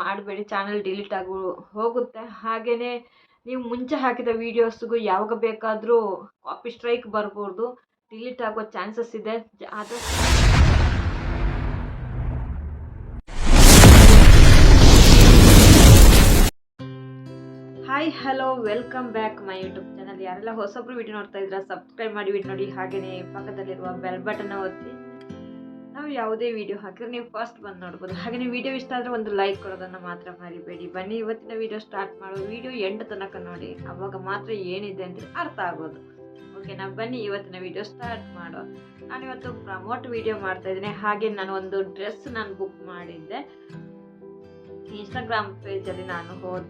ಮಾಡಬೇಡಿ channel delete ಆಗು, ಹೋಗುತ್ತೆ. ಹಾಗೆಯೇ ನೀವು ಮುಂಚೆ ಹಾಕಿದ ವೀಡಿಯೋಸ್ಗೂ ಯಾವಾಗ ಬೇಕಾದರೂ ಕಾಪಿ ಸ್ಟ್ರೈಕ್ ಬರ್ಬೋದು. ಡಿಲೀಟ್ ಆಗೋ ಚಾನ್ಸಸ್ ಇದೆ. ಆದ hi hello welcome back my YouTube channel ಯಾರೆಲ್ಲ ಹೊಸೊಬ್ರು ವಿಡಿಯೋ ನೋಡ್ತಾ ಇದ್ದೀರಾ ಸಬ್ಸ್ಕ್ರೈಬ್ ಮಾಡಿ ವಿಡಿಯೋ ನೋಡಿ ಹಾಗೆಯೇ ಪಕ್ಕದಲ್ಲಿರುವ ಬೆಲ್ ಬಟನ್ ಒತ್ತಿ. ನಾವು ಯಾವುದೇ ವಿಡಿಯೋ ಹಾಕಿದ್ರೆ ನೀವು ಫಸ್ಟ್ ಬಂದು ನೋಡ್ಬೋದು. ಹಾಗೆ ನೀವು ವಿಡಿಯೋ ಇಷ್ಟ ಆದರೆ ಒಂದು ಲೈಕ್ ಕೊಡೋದನ್ನು ಮಾತ್ರ ಮರಿಬೇಡಿ. ಬನ್ನಿ, ಇವತ್ತಿನ ವಿಡಿಯೋ ಸ್ಟಾರ್ಟ್ ಮಾಡೋ ವಿಡಿಯೋ ಎಂಡ್ ತನಕ ನೋಡಿ. ಅವಾಗ ಮಾತ್ರ ಏನಿದೆ ಅಂತ ಅರ್ಥ ಆಗೋದು. ಓಕೆನಾ ಬನ್ನಿ ಇವತ್ತಿನ ವಿಡಿಯೋ ಸ್ಟಾರ್ಟ್ ಮಾಡೋ ನಾನಿವತ್ತು ಪ್ರಮೋಟ್ ವಿಡಿಯೋ ಮಾಡ್ತಾ ಇದ್ದೀನಿ. ಹಾಗೆ ನಾನು ಒಂದು ಡ್ರೆಸ್ ನಾನು ಬುಕ್ ಮಾಡಿದ್ದೆ. ಇನ್ಸ್ಟಾಗ್ರಾಮ್ ಪೇಜಲ್ಲಿ ನಾನು ಹೋದ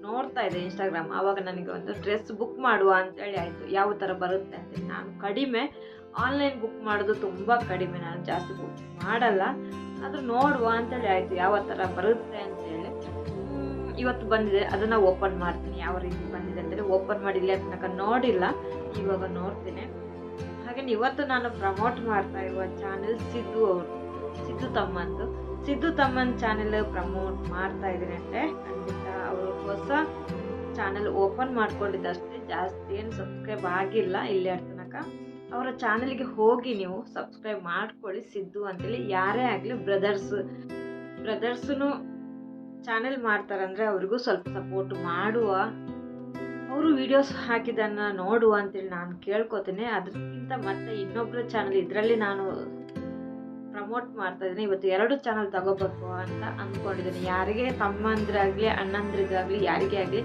ನೋಡ್ತಾ ಇದ್ದೆ ಇನ್ಸ್ಟಾಗ್ರಾಮ್ ಆವಾಗ ನನಗೆ ಒಂದು ಡ್ರೆಸ್ ಬುಕ್ ಮಾಡುವ ಅಂತೇಳಿ ಆಯಿತು. ಯಾವ ಥರ ಬರುತ್ತೆ ಅಂತೇಳಿ ನಾನು ಕಡಿಮೆ ಆನ್ಲೈನ್ ಬುಕ್ ಮಾಡೋದು ತುಂಬ ಕಡಿಮೆ. ನಾನು ಜಾಸ್ತಿ ಬುಕ್ ಮಾಡಲ್ಲ. ಅದು ನೋಡುವ ಅಂತೇಳಿ ಆಯಿತು. ಯಾವ ಥರ ಬರುತ್ತೆ ಅಂತೇಳಿ. ಇವತ್ತು ಬಂದಿದೆ. ಅದನ್ನು ಓಪನ್ ಮಾಡ್ತೀನಿ. ಯಾವ ರೀತಿ ಬಂದಿದೆ ಅಂತೇಳಿ ಓಪನ್ ಮಾಡಿ ತನಕ ನೋಡಿಲ್ಲ. ಇವಾಗ ನೋಡ್ತೀನಿ. ಹಾಗೆ ಇವತ್ತು ನಾನು ಪ್ರಮೋಟ್ ಮಾಡ್ತಾ ಇರುವ ಚಾನೆಲ್ ಸಿದ್ದು ಅವರು. ಸಿದ್ದು ತಮ್ಮಂದು. ಸಿದ್ದು ತಮ್ಮನ ಚಾನೆಲ್ ಪ್ರಮೋಟ್ ಮಾಡ್ತಾ ಇದ್ದೀನಿ ಅಂದರೆ ಖಂಡಿತ ಅವರು ಹೊಸ ಚಾನೆಲ್ ಓಪನ್ ಮಾಡ್ಕೊಂಡಿದ್ದಷ್ಟೇ. ಜಾಸ್ತಿ ಏನು ಸಬ್ಸ್ಕ್ರೈಬ್ ಆಗಿಲ್ಲ. ಇಲ್ಲಿ ತನಕ. ಅವರ ಚಾನಲ್ಗೆ ಹೋಗಿ ನೀವು ಸಬ್ಸ್ಕ್ರೈಬ್ ಮಾಡ್ಕೊಳ್ಳಿ ಸಿದ್ದು ಅಂತೇಳಿ. ಯಾರೇ ಆಗಲಿ ಬ್ರದರ್ಸ್ ಬ್ರದರ್ಸೂ ಚಾನೆಲ್ ಮಾಡ್ತಾರಂದರೆ ಅವ್ರಿಗೂ ಸ್ವಲ್ಪ ಸಪೋರ್ಟ್ ಮಾಡುವ, ಅವರು ವಿಡಿಯೋಸ್ ಹಾಕಿದ್ದನ್ನು ನೋಡುವ ಅಂತೇಳಿ ನಾನು ಕೇಳ್ಕೊತೀನಿ. ಅದಕ್ಕಿಂತ ಮತ್ತೆ ಇನ್ನೊಬ್ಬರ ಚಾನಲ್ ಇದರಲ್ಲಿ ನಾನು ಪ್ರಮೋಟ್ ಮಾಡ್ತಾ ಇದ್ದೀನಿ. ಇವತ್ತು ಎರಡು ಚಾನಲ್ ತಗೋಬೇಕು ಅಂತ ಅಂದ್ಕೊಂಡಿದ್ದೀನಿ. ಯಾರಿಗೆ ತಮ್ಮಂದ್ರಾಗಲಿ ಅಣ್ಣಂದ್ರಿಗಾಗಲಿ, ಯಾರಿಗೇ ಆಗಲಿ,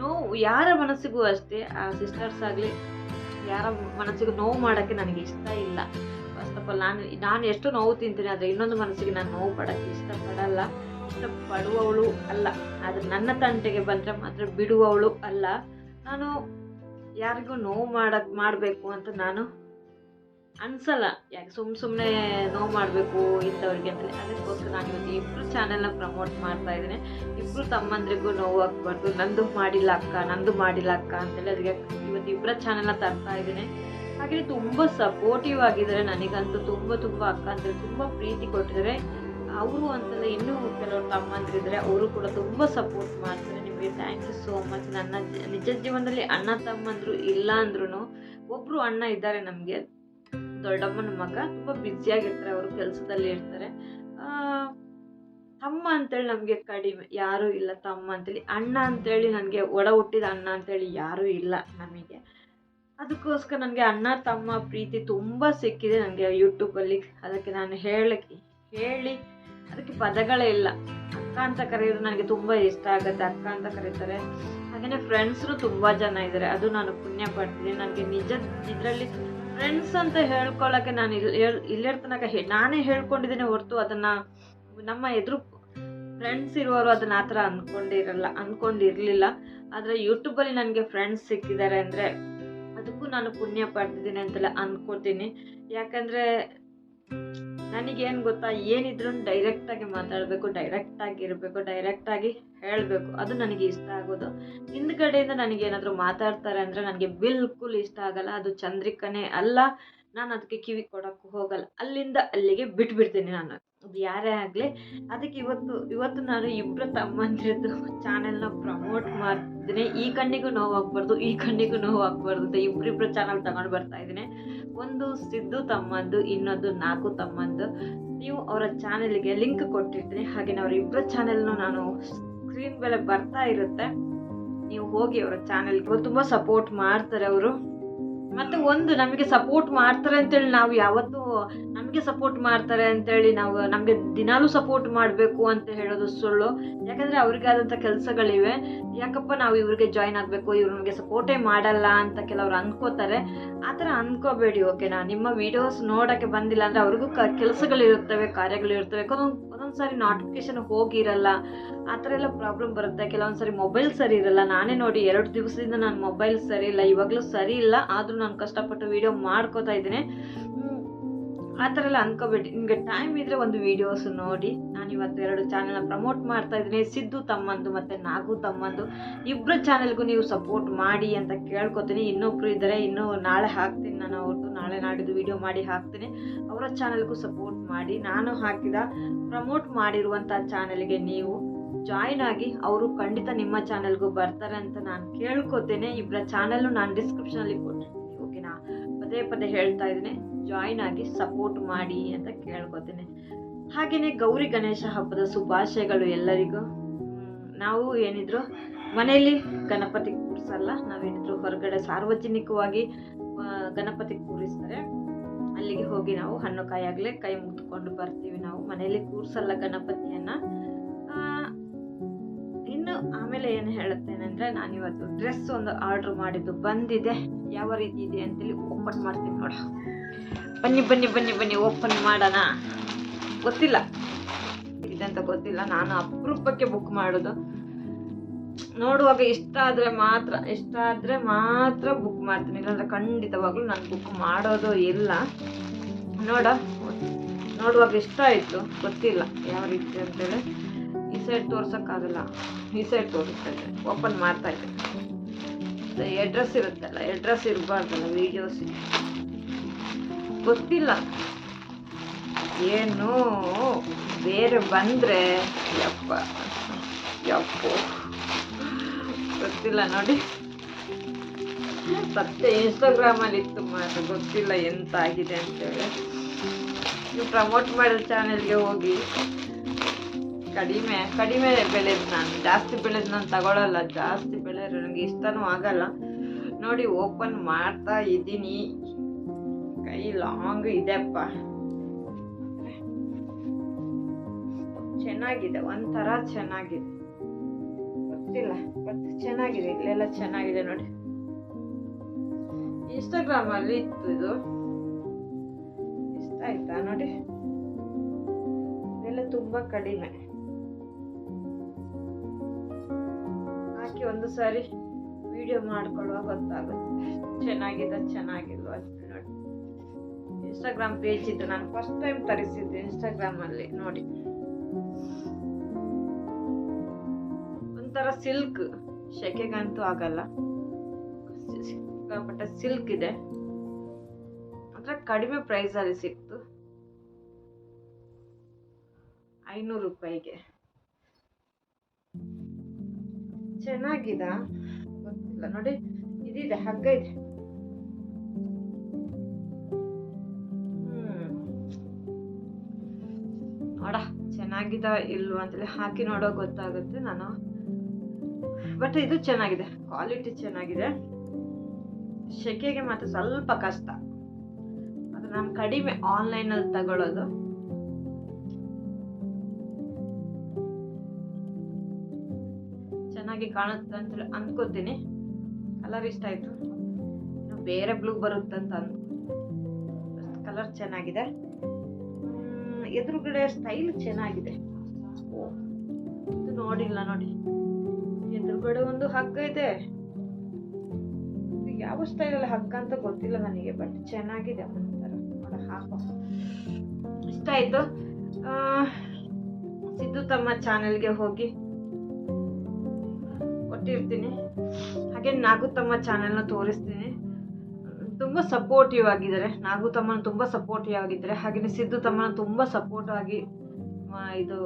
ನೋವು ಯಾರ ಮನಸ್ಸಿಗೂ ಅಷ್ಟೇ, ಆ ಸಿಸ್ಟರ್ಸ್ ಆಗಲಿ ಯಾರ ಮನಸ್ಸಿಗೆ ನೋವು ಮಾಡೋಕ್ಕೆ ನನಗೆ ಇಷ್ಟ ಇಲ್ಲ. ಫಸ್ಟ್ ಆಫ್ ಆಲ್ ನಾನು ನಾನು ಎಷ್ಟು ನೋವು ತಿಂತೀನಿ, ಆದರೆ ಇನ್ನೊಂದು ಮನಸ್ಸಿಗೆ ನಾನು ನೋವು ಪಡೋಕ್ಕೆ ಇಷ್ಟಪಡಲ್ಲ. ಇಷ್ಟಪಡುವವಳು ಅಲ್ಲ. ಆದರೆ ನನ್ನ ತಂಟೆಗೆ ಬಂದರೆ ಮಾತ್ರ ಬಿಡುವವಳು ಅಲ್ಲ. ನಾನು ಯಾರಿಗೂ ನೋವು ಮಾಡಕ್ಕೆ ಮಾಡಬೇಕು ಅಂತ ನಾನು ಅನ್ಸಲ್ಲ. ಯಾಕೆ ಸುಮ್ಮ ಸುಮ್ಮನೆ ನೋವು ಮಾಡಬೇಕು ಇಂಥವ್ರಿಗೆ ಅಂತಲೇ. ಅದಕ್ಕೋಸ್ಕರ ನಾನು ಇವತ್ತು ಇಬ್ಬರು ಚಾನೆಲ್ನ ಪ್ರಮೋಟ್ ಮಾಡ್ತಾ ಇದ್ದೀನಿ. ಇಬ್ಬರು ತಮ್ಮಂದ್ರಿಗೂ ನೋವು ಹಾಕ್ಬಾರ್ದು ನಂದು ಮಾಡಿಲ್ಲ ಅಕ್ಕ, ನಂದು ಮಾಡಿಲ್ಲ ಅಕ್ಕ ಅಂತೇಳಿ ಅದಕ್ಕೆ ಇವತ್ತು ಇಬ್ಬರ ಚಾನೆಲ್ನ ತರ್ತಾ ಇದ್ದೀನಿ. ಹಾಗೆ ತುಂಬ ಸಪೋರ್ಟಿವ್ ಆಗಿದ್ದಾರೆ ನನಗಂತೂ. ತುಂಬ ತುಂಬ ಅಕ್ಕ ಅಂದರೆ ತುಂಬ ಪ್ರೀತಿ ಕೊಟ್ಟಿದ್ದಾರೆ. ಅವರು ಅಂತಲ್ಲ ಇನ್ನೂ ಕೆಲವರು ತಮ್ಮಂದಿರಿದ್ದಾರೆ ಅವರು ಕೂಡ ತುಂಬ ಸಪೋರ್ಟ್ ಮಾಡ್ತಾರೆ. ನಿಮಗೆ ಥ್ಯಾಂಕ್ ಯು ಸೋ ಮಚ್ ನನ್ನ ನಿಜ ಜೀವನದಲ್ಲಿ ಅಣ್ಣ ತಮ್ಮಂದರು ಇಲ್ಲ ಅಂದ್ರೂ ಒಬ್ಬರು ಅಣ್ಣ ಇದ್ದಾರೆ ನಮಗೆ. ದೊಡ್ಡಮ್ಮನ ಮಗ ತುಂಬ ಬ್ಯುಸಿಯಾಗಿರ್ತಾರೆ, ಅವರು ಕೆಲಸದಲ್ಲಿ ಇರ್ತಾರೆ. ತಮ್ಮ ಅಂತೇಳಿ ನಮಗೆ ಕಡಿಮೆ, ಯಾರೂ ಇಲ್ಲ ತಮ್ಮ ಅಂತೇಳಿ. ಅಣ್ಣ ಅಂತೇಳಿ ನನಗೆ ಒಡ ಹುಟ್ಟಿದ ಅಣ್ಣ ಅಂತೇಳಿ ಯಾರೂ ಇಲ್ಲ ನಮಗೆ. ಅದಕ್ಕೋಸ್ಕರ ನನಗೆ ಅಣ್ಣ, ತಮ್ಮ ಪ್ರೀತಿ ತುಂಬ ಸಿಕ್ಕಿದೆ ನನಗೆ ಯೂಟ್ಯೂಬಲ್ಲಿ. ಅದಕ್ಕೆ ನಾನು ಹೇಳಕ್ಕೆ, ಹೇಳಿ ಅದಕ್ಕೆ ಪದಗಳೇ ಇಲ್ಲ. ಅಕ್ಕ ಅಂತ ಕರೆಯೋದು ನನಗೆ ತುಂಬ ಇಷ್ಟ ಆಗುತ್ತೆ. ಅಕ್ಕ ಅಂತ ಕರೀತಾರೆ. ಹಾಗೆಯೇ ಫ್ರೆಂಡ್ಸ್ರು ತುಂಬ ಜನ ಇದ್ದಾರೆ. ಅದು ನಾನು ಪುಣ್ಯ ಪಡ್ತೀನಿ. ನನಗೆ ನಿಜ, ಇದರಲ್ಲಿ ಫ್ರೆಂಡ್ಸ್ ಅಂತ ಹೇಳ್ಕೊಳ್ಳೋಕ್ಕೆ ನಾನು ಇಲ್ಲಿ ತನಕ ನಾನೇ ಹೇಳ್ಕೊಂಡಿದ್ದೀನಿ ಹೊರತು ಅದನ್ನು ನಮ್ಮ ಎದುರು ಫ್ರೆಂಡ್ಸ್ ಇರುವವರು ಅದನ್ನ ಆ ಥರ ಅಂದ್ಕೊಂಡಿರಲ್ಲ ಅಂದ್ಕೊಂಡಿರಲಿಲ್ಲ ಆದರೆ ಯೂಟ್ಯೂಬಲ್ಲಿ ನನಗೆ ಫ್ರೆಂಡ್ಸ್ ಸಿಕ್ಕಿದ್ದಾರೆ ಅಂದರೆ ಅದಕ್ಕೂ ನಾನು ಪುಣ್ಯ ಪಡ್ತಿದ್ದೀನಿ ಅಂತೆಲ್ಲ ಅಂದ್ಕೊತೀನಿ ಯಾಕಂದರೆ ನನಗೇನು ಗೊತ್ತಾ, ಏನಿದ್ರು ಡೈರೆಕ್ಟಾಗಿ ಮಾತಾಡಬೇಕು ಡೈರೆಕ್ಟಾಗಿ ಇರಬೇಕು ಡೈರೆಕ್ಟಾಗಿ ಹೇಳಬೇಕು. ಅದು ನನಗೆ ಇಷ್ಟ ಆಗೋದು. ಹಿಂದ್ಗಡೆಯಿಂದ ನನಗೇನಾದರೂ ಮಾತಾಡ್ತಾರೆ ಅಂದರೆ ನನಗೆ ಬಿಲ್ಕುಲ್ ಇಷ್ಟ ಆಗಲ್ಲ. ಅದು ಚಂದ್ರಿಕನೇ ಅಲ್ಲ. ನಾನು ಅದಕ್ಕೆ ಕಿವಿ ಕೊಡೋಕ್ಕೂ ಹೋಗಲ್ಲ. ಅಲ್ಲಿಂದ ಅಲ್ಲಿಗೆ ಬಿಟ್ಬಿಡ್ತೀನಿ ನಾನು. ಅದು ಯಾರೇ ಆಗಲಿ ಅದಕ್ಕೆ ಇವತ್ತು ಇವತ್ತು ನಾನು ಇಬ್ಬರು ತಮ್ಮಂದಿರದ್ದು ಚಾನೆಲ್ನ ಪ್ರಮೋಟ್ ಮಾಡ್ತಿದ್ದೀನಿ. ಈ ಕಣ್ಣಿಗೂ ನೋವು ಆಗ್ಬಾರ್ದು ಈ ಕಣ್ಣಿಗೂ ನೋವಾಗಬಾರ್ದು ಅಂತ ಇಬ್ಬರಿಬ್ಬರು ಚಾನಲ್ ತಗೊಂಡು ಬರ್ತಾ ಇದ್ದೀನಿ. ಒಂದು ಸಿದ್ದು ತಮ್ಮಂದು, ಇನ್ನೊಂದು ನಾಲ್ಕು ತಮ್ಮಂದು. ನೀವು ಅವರ ಚಾನೆಲ್ಗೆ ಲಿಂಕ್ ಕೊಟ್ಟಿರ್ತೀನಿ. ಹಾಗೆ ಅವರ ಇಬ್ಬರ ಚಾನೆಲ್ನು ನಾನು ಸ್ಕ್ರೀನ್ ಮೇಲೆ ಬರ್ತಾ ಇರುತ್ತೆ. ನೀವು ಹೋಗಿ ಅವರ ಚಾನೆಲ್ಗೆ ತುಂಬ ಸಪೋರ್ಟ್ ಮಾಡ್ತಾರೆ ಅವರು. ಮತ್ತೆ ಒಂದು ನಮಗೆ ಸಪೋರ್ಟ್ ಮಾಡ್ತಾರೆ ಅಂತೇಳಿ ನಾವು ಯಾವತ್ತೂ ನಮಗೆ ಸಪೋರ್ಟ್ ಮಾಡ್ತಾರೆ ಅಂತೇಳಿ ನಾವು ನಮಗೆ ದಿನಾಲೂ ಸಪೋರ್ಟ್ ಮಾಡಬೇಕು ಅಂತ ಹೇಳೋದು ಸುಳ್ಳು. ಯಾಕಂದರೆ ಅವ್ರಿಗೆ ಆದಂಥ ಕೆಲಸಗಳಿವೆ. ಯಾಕಪ್ಪ ನಾವು ಇವ್ರಿಗೆ ಜಾಯ್ನ್ ಆಗಬೇಕು, ಇವ್ರು ನಮಗೆ ಸಪೋರ್ಟೇ ಮಾಡಲ್ಲ ಅಂತ ಕೆಲವ್ರು ಅಂದ್ಕೋತಾರೆ ಆ ಥರ ಅಂದ್ಕೋಬೇಡಿ ಓಕೆನಾ ನಿಮ್ಮ ವೀಡಿಯೋಸ್ ನೋಡೋಕ್ಕೆ ಬಂದಿಲ್ಲ ಅಂದರೆ ಅವ್ರಿಗೂ ಕ ಕೆಲಸಗಳಿರುತ್ತವೆ ಕಾರ್ಯಗಳಿರ್ತವೆ ಒಂದೊಂದು ಒಂದೊಂದು ಸಾರಿ ನೋಟಿಫಿಕೇಶನ್ ಹೋಗಿರಲ್ಲ, ಆ ಥರ ಎಲ್ಲ ಪ್ರಾಬ್ಲಮ್ ಬರುತ್ತೆ. ಕೆಲವೊಂದು ಸರಿ ಮೊಬೈಲ್ ಸರಿ ಇರಲ್ಲ. ನಾನೇ ನೋಡಿ ಎರಡು ದಿವಸದಿಂದ ನನ್ನ ಮೊಬೈಲ್ ಸರಿ ಇಲ್ಲ, ಇವಾಗಲೂ ಸರಿ ಇಲ್ಲ. ಆದರೂ ನಾನು ಕಷ್ಟಪಟ್ಟು ವೀಡಿಯೋ ಮಾಡ್ಕೋತಾ ಇದ್ದೀನಿ. ಆ ಥರ ಎಲ್ಲ ಅನ್ಕೋಬೇಡಿ. ನಿಮಗೆ ಟೈಮ್ ಇದ್ದರೆ ಒಂದು ವೀಡಿಯೋಸ್ ನೋಡಿ. ನಾನು ಇವತ್ತು ಎರಡು ಚಾನೆಲ್ನ ಪ್ರಮೋಟ್ ಮಾಡ್ತಾ ಇದ್ದೀನಿ. ಸಿದ್ದು ತಮ್ಮಂದು ಮತ್ತು ನಾಗು ತಮ್ಮಂದು. ಇಬ್ಬರು ಚಾನೆಲ್ಗೂ ನೀವು ಸಪೋರ್ಟ್ ಮಾಡಿ ಅಂತ ಕೇಳ್ಕೊತೀನಿ. ಇನ್ನೊಬ್ರು ಇದ್ದಾರೆ ಇನ್ನೂ ನಾಳೆ ಹಾಕ್ತೀನಿ ನಾನು ಅವ್ರದ್ದು ನಾಳೆ ನಾಡಿದ್ದು ವೀಡಿಯೋ ಮಾಡಿ ಹಾಕ್ತೀನಿ. ಅವರ ಚಾನೆಲ್ಗೂ ಸಪೋರ್ಟ್ ಮಾಡಿ. ನಾನು ಹಾಕಿದ ಪ್ರಮೋಟ್ ಮಾಡಿರುವಂಥ ಚಾನೆಲ್ಗೆ ನೀವು ಜಾಯಿನ್ ಆಗಿ ಅವರು ಖಂಡಿತ ನಿಮ್ಮ ಚಾನೆಲ್ಗೂ ಬರ್ತಾರೆ ಅಂತ ನಾನು ಕೇಳ್ಕೊತೇನೆ. ಇಬ್ಬರ ಚಾನಲ್ಲು ನಾನು ಡಿಸ್ಕ್ರಿಪ್ಷನಲ್ಲಿ ಕೊಟ್ಟಿರ್ತೀನಿ. ಓಕೆನಾ ಪದೇ ಪದೇ ಹೇಳ್ತಾ ಇದ್ದೀನಿ. ಜಾಯಿನ್ ಆಗಿ ಸಪೋರ್ಟ್ ಮಾಡಿ ಅಂತ ಕೇಳ್ಕೋತೀನಿ. ಹಾಗೆಯೇ ಗೌರಿ ಗಣೇಶ ಹಬ್ಬದ ಶುಭಾಶಯಗಳು ಎಲ್ಲರಿಗೂ. ನಾವು ಏನಿದ್ರು ಮನೆಯಲ್ಲಿ ಗಣಪತಿ ಕೂರಿಸಲ್ಲ, ನಾವೇನಿದ್ರು ಹೊರಗಡೆ ಸಾರ್ವಜನಿಕವಾಗಿ ಗಣಪತಿ ಕೂರಿಸ್ತಾರೆ. ಅಲ್ಲಿಗೆ ಹೋಗಿ ನಾವು ಹಣ್ಣು ಕಾಯಿ ಕೈ ಮುಗಿದುಕೊಂಡು ಬರ್ತೀವಿ ನಾವು. ಮನೆಯಲ್ಲಿ ಕೂರಿಸಲ್ಲ ಗಣಪತಿಯನ್ನ. ಇನ್ನು ಆಮೇಲೆ ಏನು ಅಂದರೆ ನಾನಿವತ್ತು ಡ್ರೆಸ್ ಒಂದು ಆರ್ಡ್ರ್ ಮಾಡಿದ್ದು ಬಂದಿದೆ. ಯಾವ ರೀತಿ ಇದೆ ಅಂತೇಳಿ ಓಪನ್ ಮಾಡ್ತೀನಿ ನೋಡ. ಬನ್ನಿ ಬನ್ನಿ ಬನ್ನಿ ಬನ್ನಿ ಓಪನ್ ಮಾಡೋಣ. ಗೊತ್ತಿಲ್ಲ. ಇದಂತ ಗೊತ್ತಿಲ್ಲ. ನಾನು ಅಪರೂಪಕ್ಕೆ ಬುಕ್ ಮಾಡೋದು. ನೋಡುವಾಗ ಇಷ್ಟ ಆದರೆ ಮಾತ್ರ ಇಷ್ಟ ಆದರೆ ಮಾತ್ರ ಬುಕ್ ಮಾಡ್ತೀನಿ. ಇಲ್ಲಾಂದ್ರೆ ಖಂಡಿತವಾಗ್ಲೂ ನಾನು ಬುಕ್ ಮಾಡೋದು ಇಲ್ಲ. ನೋಡ, ನೋಡುವಾಗ ಇಷ್ಟ ಆಯಿತು. ಗೊತ್ತಿಲ್ಲ ಯಾವ ರೀತಿ ಅಂತೇಳಿ. ಈ ಸೈಡ್ ತೋರ್ಸೋಕ್ಕಾಗಲ್ಲ. ಈ ಸೈಡ್ ತೋರಿಸ್ತಾ ಇದ್ದೆ. ಓಪನ್ ಮಾಡ್ತಾ ಇದ್ದೆ. ಅಡ್ರೆಸ್ ಇರುತ್ತಲ್ಲ ಅಡ್ರೆಸ್ ಇರಬಾರ್ದಲ್ಲ ವೀಡಿಯೋಸ್ ಗೊತ್ತಿಲ್ಲ. ಏನು ಬೇರೆ ಬಂದರೆ, ಯಪ್ಪ ಯಪ್ಪ. ಗೊತ್ತಿಲ್ಲ ನೋಡಿ. ಸತ್ಯ ಇನ್ಸ್ಟಾಗ್ರಾಮಲ್ಲಿ ಇತ್ತು ಮಾತ್ರ ಗೊತ್ತಿಲ್ಲ ಎಂತ ಆಗಿದೆ ಅಂತೇಳಿ. ನೀವು ಪ್ರಮೋಟ್ ಮಾಡಿದ ಚಾನೆಲ್ಗೆ ಹೋಗಿ. ಕಡಿಮೆ ಕಡಿಮೆ ಬೆಳೆದು ನಾನು, ಜಾಸ್ತಿ ಬೆಳೆದು ನಾನು ತಗೊಳ್ಳಲ್ಲ ಜಾಸ್ತಿ ಬೆಳೆದ್ರೆ ನನಗೆ ಇಷ್ಟನೂ ಆಗಲ್ಲ. ನೋಡಿ ಓಪನ್ ಮಾಡ್ತಾ ಇದ್ದೀನಿ. ಕೈ ಲಾಂಗ್ ಇದೆಪ್ಪ. ಚೆನ್ನಾಗಿದೆ, ಒಂಥರ ಚೆನ್ನಾಗಿದೆ. ಗೊತ್ತಿಲ್ಲ ಬಟ್ ಚೆನ್ನಾಗಿದೆ, ಇಲ್ಲೆಲ್ಲ ಚೆನ್ನಾಗಿದೆ ನೋಡಿ. ಇನ್ಸ್ಟಾಗ್ರಾಮ್ ಅಲ್ಲಿ ಇತ್ತು ಇದು. ಇಷ್ಟ ಆಯ್ತಾ ನೋಡಿ? ಇದೆಲ್ಲ ತುಂಬಾ ಕಡಿಮೆ. ಹಾಕಿ ಒಂದು ಸಾರಿ ವಿಡಿಯೋ ಮಾಡ್ಕೊಳ್ಳುವ ಗೊತ್ತಾಗುತ್ತೆ. ಚೆನ್ನಾಗಿದೆ, ಚೆನ್ನಾಗಿಲ್ವ ಇನ್ಸ್ಟಾಗ್ರಾಮ್ ಪೇಜ್ ಇದು ನಾನು ಫಸ್ಟ್ ಟೈಮ್ ತರಿಸಿದ್ದೆ ಇನ್ಸ್ಟಾಗ್ರಾಮ್ ಅಲ್ಲಿ, ನೋಡಿ. ಒಂಥರ ಸಿಲ್ಕ್ ಶೆಕೆಗಂತೂ ಆಗಲ್ಲ. ಸಿಕ್ಕಾಪಟ್ಟೆ ಸಿಲ್ಕ್ ಇದೆ. ಅಂದ್ರೆ ಕಡಿಮೆ ಪ್ರೈಸ್ ಅಲ್ಲಿ ಸಿಕ್ತು. ಐನೂರು ರೂಪಾಯಿಗೆ. ಚೆನ್ನಾಗಿದ? ಗೊತ್ತಿಲ್ಲ, ನೋಡಿ. ಇದಿದೆ, ಹಗ್ಗ ಇದೆ. ಚೆನ್ನಾಗಿದ ಇಲ್ವಾ ಅಂತೇಳಿ ಹಾಕಿ ನೋಡೋ ಗೊತ್ತಾಗುತ್ತೆ ನಾನು. ಬಟ್ ಇದು ಚೆನ್ನಾಗಿದೆ ಕ್ವಾಲಿಟಿ ಚೆನ್ನಾಗಿದೆ. ಶೆಕೆಗೆ ಮಾತ್ರ ಸ್ವಲ್ಪ ಕಷ್ಟ. ಅದು ನಾನು ಕಡಿಮೆ ಆನ್ಲೈನಲ್ಲಿ ತಗೊಳ್ಳೋದು ಚೆನ್ನಾಗಿ ಕಾಣುತ್ತೆ ಅಂತ ಅಂದ್ಕೋತೀನಿ ಕಲರ್ ಇಷ್ಟ ಆಯ್ತು. ಬೇರೆ ಬ್ಲೂ ಬರುತ್ತೆ ಅಂತ ಕಲರ್ ಚೆನ್ನಾಗಿದೆ. ಎದುರುಗಡೆ ಸ್ಟೈಲ್ ಚೆನ್ನಾಗಿದೆ. ಇದು ನೋಡಿಲ್ಲ, ನೋಡಿ. ಎದುರುಗಡೆ ಒಂದು ಹಗ್ಗ ಇದೆ. ಯಾವ ಸ್ಟೈಲಲ್ಲಿ ಹಗ್ಗ ಅಂತ ಗೊತ್ತಿಲ್ಲ ನನಗೆ ಬಟ್ ಚೆನ್ನಾಗಿದೆ ಒಂಥರ. ಇಷ್ಟ ಆಯ್ತು. ಸಿದ್ದು ತಮ್ಮ ಚಾನೆಲ್ಗೆ ಹೋಗಿ ಕೊಟ್ಟಿರ್ತೀನಿ. ಹಾಗೆ ನಾಗು ತಮ್ಮ ಚಾನೆಲ್ನ ತೋರಿಸ್ತೀನಿ. ತುಂಬ ಸಪೋರ್ಟಿವ್ ಆಗಿದ್ದಾರೆ. ನಾಗು ತಮ್ಮನ ತುಂಬ ಸಪೋರ್ಟಿವ್ ಆಗಿದ್ದಾರೆ. ಹಾಗೆಯೇ ಸಿದ್ದು ತಮ್ಮನ ತುಂಬ ಸಪೋರ್ಟ್ ಆಗಿ ಇದು,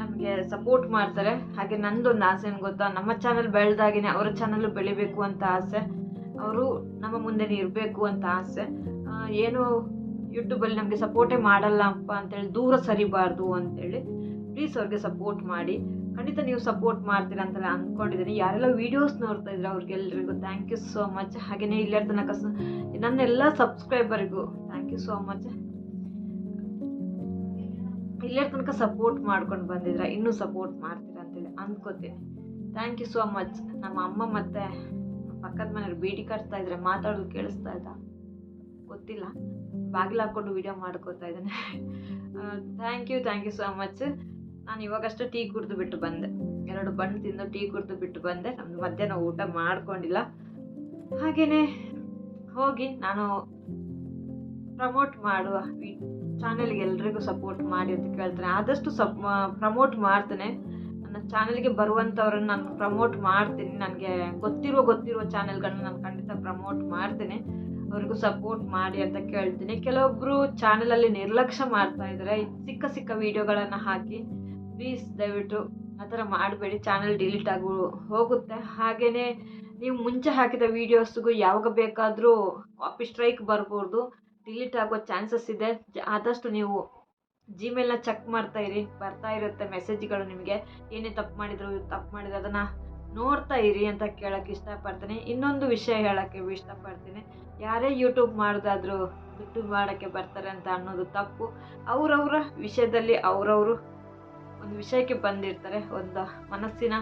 ನಮಗೆ ಸಪೋರ್ಟ್ ಮಾಡ್ತಾರೆ. ಹಾಗೆ ನಂದೊಂದು ಆಸೆ ಏನು ಗೊತ್ತಾ? ನಮ್ಮ ಚಾನಲ್ ಬೆಳೆದಾಗಿನೇ ಅವರ ಚಾನಲ್ ಬೆಳಿಬೇಕು ಅಂತ ಆಸೆ. ಅವರು ನಮ್ಮ ಮುಂದೆನೇ ಇರಬೇಕು ಅಂತ ಆಸೆ. ಏನು ಯೂಟ್ಯೂಬಲ್ಲಿ ನಮಗೆ ಸಪೋರ್ಟೇ ಮಾಡಲ್ಲಪ್ಪ ಅಂತೇಳಿ, ದೂರ ಸರಿಬಾರ್ದು ಅಂತೇಳಿ ಪ್ಲೀಸ್ ಅವ್ರಿಗೆ ಸಪೋರ್ಟ್ ಮಾಡಿ. ಖಂಡಿತ ನೀವು ಸಪೋರ್ಟ್ ಮಾಡ್ತೀರಾ ಅಂತ ಅಂದ್ಕೊಂಡಿದ್ದೀನಿ ಯಾರೆಲ್ಲ ವೀಡಿಯೋಸ್ ನೋಡ್ತಾ ಇದ್ರೆ ಅವ್ರಿಗೆಲ್ಲರಿಗೂ ಥ್ಯಾಂಕ್ ಯು ಸೋ ಮಚ್ ಹಾಗೆಯೇ ಇಲ್ಲರ ತನಕ ನನ್ನ ನನ್ನೆಲ್ಲ ಸಬ್ಸ್ಕ್ರೈಬರ್ಗೂ ಥ್ಯಾಂಕ್ ಯು ಸೋ ಮಚ್ ಇಲ್ಲರ ತನಕ ಸಪೋರ್ಟ್ ಮಾಡ್ಕೊಂಡು ಬಂದಿದ್ರೆ, ಇನ್ನೂ ಸಪೋರ್ಟ್ ಮಾಡ್ತೀರಾ ಅಂತೇಳಿ ಅಂದ್ಕೋತೀನಿ ಥ್ಯಾಂಕ್ ಯು ಸೋ ಮಚ್ ನಮ್ಮ ಅಮ್ಮ ಮತ್ತೆ ಪಕ್ಕದ ಮನೆಯವ್ರು ಬೇಡಿ ಕಟ್ತಾ ಇದ್ರೆ, ಮಾತಾಡೋದು ಕೇಳಿಸ್ತಾ ಇದ್ದ? ಗೊತ್ತಿಲ್ಲ. ಬಾಗಿಲು ಹಾಕ್ಕೊಂಡು ವಿಡಿಯೋ ಮಾಡ್ಕೋತಾ ಇದ್ದಾನೆ. Thank you thank you so much ನಾನು ಇವಾಗಷ್ಟೇ ಟೀ ಕುಡಿದು ಬಿಟ್ಟು ಬಂದೆ. ಎರಡು ಬಣ್ಣ ತಿಂದು ಟೀ ಕುಡಿದು ಬಿಟ್ಟು ಬಂದೆ. ನಮ್ದು ಮಧ್ಯಾಹ್ನ ಊಟ ಮಾಡ್ಕೊಂಡಿಲ್ಲ. ಹಾಗೇನೆ ಹೋಗಿ ನಾನು ಪ್ರಮೋಟ್ ಮಾಡುವ ಚಾನೆಲ್ಗೆ ಎಲ್ರಿಗೂ ಸಪೋರ್ಟ್ ಮಾಡಿ ಅಂತ ಕೇಳ್ತೇನೆ. ಆದಷ್ಟು ಸಪ್ ಪ್ರಮೋಟ್ ಮಾಡ್ತೇನೆ. ನನ್ನ ಚಾನೆಲ್ಗೆ ಬರುವಂಥವ್ರನ್ನ ನಾನು ಪ್ರಮೋಟ್ ಮಾಡ್ತೀನಿ. ನನಗೆ ಗೊತ್ತಿರುವ ಗೊತ್ತಿರುವ ಚಾನೆಲ್ಗಳನ್ನ ನಾನು ಖಂಡಿತ ಪ್ರಮೋಟ್ ಮಾಡ್ತೇನೆ. ಅವ್ರಿಗೂ ಸಪೋರ್ಟ್ ಮಾಡಿ ಅಂತ ಕೇಳ್ತೀನಿ. ಕೆಲವೊಬ್ಬರು ಚಾನಲಲ್ಲಿ ನಿರ್ಲಕ್ಷ್ಯ ಮಾಡ್ತಾ ಇದ್ದಾರೆ ಸಿಕ್ಕ ಸಿಕ್ಕ ವಿಡಿಯೋಗಳನ್ನು ಹಾಕಿ ಪ್ಲೀಸ್ ದಯವಿಟ್ಟು ಆ ಥರ ಮಾಡಬೇಡಿ. ಚಾನಲ್ ಡಿಲೀಟ್ ಆಗು, ಹೋಗುತ್ತೆ. ಹಾಗೆಯೇ ನೀವು ಮುಂಚೆ ಹಾಕಿದ ವೀಡಿಯೋಸ್ಗೂ ಯಾವಾಗ ಬೇಕಾದರೂ ಕಾಪಿ ಸ್ಟ್ರೈಕ್ ಬರ್ಬೋದು. ಡಿಲೀಟ್ ಆಗೋ ಚಾನ್ಸಸ್ ಇದೆ. ಆದಷ್ಟು ನೀವು ಜಿಮೇಲ್ನ ಚೆಕ್ ಮಾಡ್ತಾ ಇರಿ. ಬರ್ತಾ ಇರುತ್ತೆ ಮೆಸೇಜ್ಗಳು ನಿಮಗೆ. ಏನೇ ತಪ್ಪು ಮಾಡಿದ್ರು ತಪ್ಪು ಮಾಡಿದ್ರು ಅದನ್ನು ನೋಡ್ತಾ ಇರಿ ಅಂತ ಕೇಳೋಕ್ಕೆ ಇಷ್ಟಪಡ್ತೀನಿ. ಇನ್ನೊಂದು ವಿಷಯ ಹೇಳೋಕ್ಕೆ ಇಷ್ಟಪಡ್ತೀನಿ. ಯಾರೇ ಯೂಟ್ಯೂಬ್ ಮಾಡೋದಾದ್ರೂ ಯೂಟ್ಯೂಬ್ ಮಾಡೋಕ್ಕೆ ಬರ್ತಾರೆ ಅಂತ ಅನ್ನೋದು ತಪ್ಪು. ಅವರವರ ವಿಷಯದಲ್ಲಿ ಅವರವರು ಒಂದು ವಿಷಯಕ್ಕೆ ಬಂದಿರ್ತಾರೆ, ಒಂದು ಮನಸ್ಸಿನ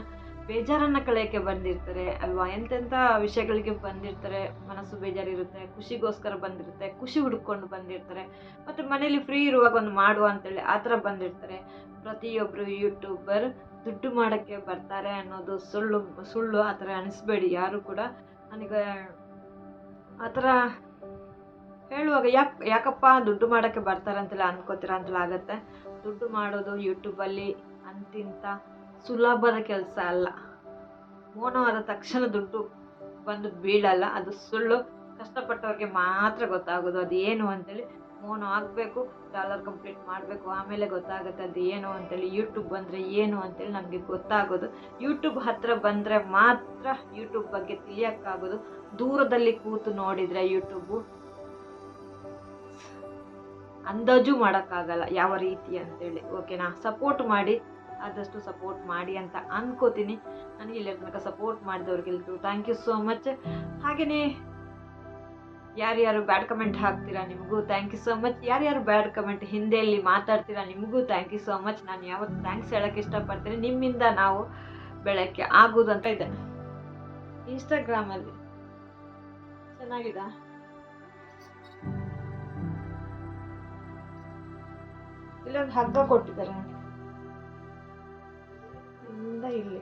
ಬೇಜಾರನ್ನು ಕಳೆಯೋಕ್ಕೆ ಬಂದಿರ್ತಾರೆ ಅಲ್ವಾ? ಎಂತೆಂಥ ವಿಷಯಗಳಿಗೆ ಬಂದಿರ್ತಾರೆ, ಮನಸ್ಸು ಬೇಜಾರಿರುತ್ತೆ, ಖುಷಿಗೋಸ್ಕರ ಬಂದಿರುತ್ತೆ, ಖುಷಿ ಹುಡ್ಕೊಂಡು ಬಂದಿರ್ತಾರೆ, ಮತ್ತು ಮನೇಲಿ ಫ್ರೀ ಇರುವಾಗ ಒಂದು ಮಾಡುವ ಅಂತೇಳಿ ಆ ಥರ ಬಂದಿರ್ತಾರೆ. ಪ್ರತಿಯೊಬ್ಬರು ಯೂಟ್ಯೂಬರ್ ದುಡ್ಡು ಮಾಡೋಕ್ಕೆ ಬರ್ತಾರೆ ಅನ್ನೋದು ಸುಳ್ಳು ಸುಳ್ಳು ಆ ಥರ ಅನಿಸ್ಬೇಡಿ. ಯಾರು ಕೂಡ ನನಗೆ ಆ ಥರ ಹೇಳುವಾಗ, ಯಾಕೆ, ಯಾಕಪ್ಪ ದುಡ್ಡು ಮಾಡೋಕ್ಕೆ ಬರ್ತಾರೆ ಅಂತೆಲ್ಲ ಅನ್ಕೋತೀರ ಅಂತೆಲ್ಲ ಆಗುತ್ತೆ. ದುಡ್ಡು ಮಾಡೋದು ಯೂಟ್ಯೂಬಲ್ಲಿ ಅಂತಿಂತ ಸುಲಭದ ಕೆಲಸ ಅಲ್ಲ. ಮೋನವಾದ ತಕ್ಷಣ ದುಡ್ಡು ಬಂದು ಬೀಳಲ್ಲ. ಅದು ಸುಳ್ಳು. ಕಷ್ಟಪಟ್ಟವ್ರಿಗೆ ಮಾತ್ರ ಗೊತ್ತಾಗೋದು ಅದು ಏನು ಅಂತೇಳಿ ಮೋನ ಆಗಬೇಕು, ಡಾಲರ್ ಕಂಪ್ಲೀಟ್ ಮಾಡಬೇಕು, ಆಮೇಲೆ ಗೊತ್ತಾಗುತ್ತೆ ಅದು ಏನು ಅಂತೇಳಿ, ಯೂಟ್ಯೂಬ್ ಬಂದರೆ ಏನು ಅಂತೇಳಿ ನಮಗೆ ಗೊತ್ತಾಗೋದು. ಯೂಟ್ಯೂಬ್ ಹತ್ತಿರ ಬಂದರೆ ಮಾತ್ರ ಯೂಟ್ಯೂಬ್ ಬಗ್ಗೆ ತಿಳಿಯೋಕ್ಕಾಗೋದು. ದೂರದಲ್ಲಿ ಕೂತು ನೋಡಿದರೆ ಯೂಟ್ಯೂಬು ಅಂದಾಜು ಮಾಡೋಕ್ಕಾಗಲ್ಲ ಯಾವ ರೀತಿ ಅಂತೇಳಿ ಓಕೆನಾ ಸಪೋರ್ಟ್ ಮಾಡಿ, ಆದಷ್ಟು ಸಪೋರ್ಟ್ ಮಾಡಿ ಅಂತ ಅಂದ್ಕೋತೀನಿ ನನಗೆ ಇಲ್ಲಿ ತನಕ ಸಪೋರ್ಟ್ ಮಾಡಿದವ್ರಿಗೆಲ್ರಿಗೂ ಥ್ಯಾಂಕ್ ಯು ಸೋ ಮಚ್ ಹಾಗೆಯೇ ಯಾರ್ಯಾರು ಬ್ಯಾಡ್ ಕಮೆಂಟ್ ಹಾಕ್ತೀರಾ ನಿಮಗೂ ಥ್ಯಾಂಕ್ ಯು ಸೋ ಮಚ್ ಯಾರ್ಯಾರು ಬ್ಯಾಡ್ ಕಮೆಂಟ್ ಹಿಂದೆಯಲ್ಲಿ ಮಾತಾಡ್ತೀರಾ ನಿಮಗೂ ಥ್ಯಾಂಕ್ ಯು ಸೋ ಮಚ್ ನಾನು ಯಾವತ್ತು ಥ್ಯಾಂಕ್ಸ್ ಹೇಳೋಕ್ಕೆ ಇಷ್ಟಪಡ್ತೀನಿ. ನಿಮ್ಮಿಂದ ನಾವು ಬೆಳಕ್ಕೆ ಆಗೋದು ಅಂತ ಇದೆ ಇನ್ಸ್ಟಾಗ್ರಾಮಲ್ಲಿ ಚೆನ್ನಾಗಿದೆ? ಇಲ್ಲೊಂದು ಹಗ್ಗ ಕೊಟ್ಟಿದ್ದಾರೆ ಇಲ್ಲಿಂದ ಇಲ್ಲಿ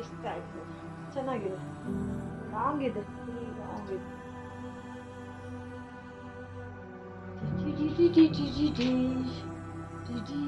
ಇಷ್ಟ ಆಯ್ತು ಚೆನ್ನಾಗಿದೆ ಲಾಂಗ್ ಇದೆ ಲಾಂಗ್ ಇದೆ T T T T T T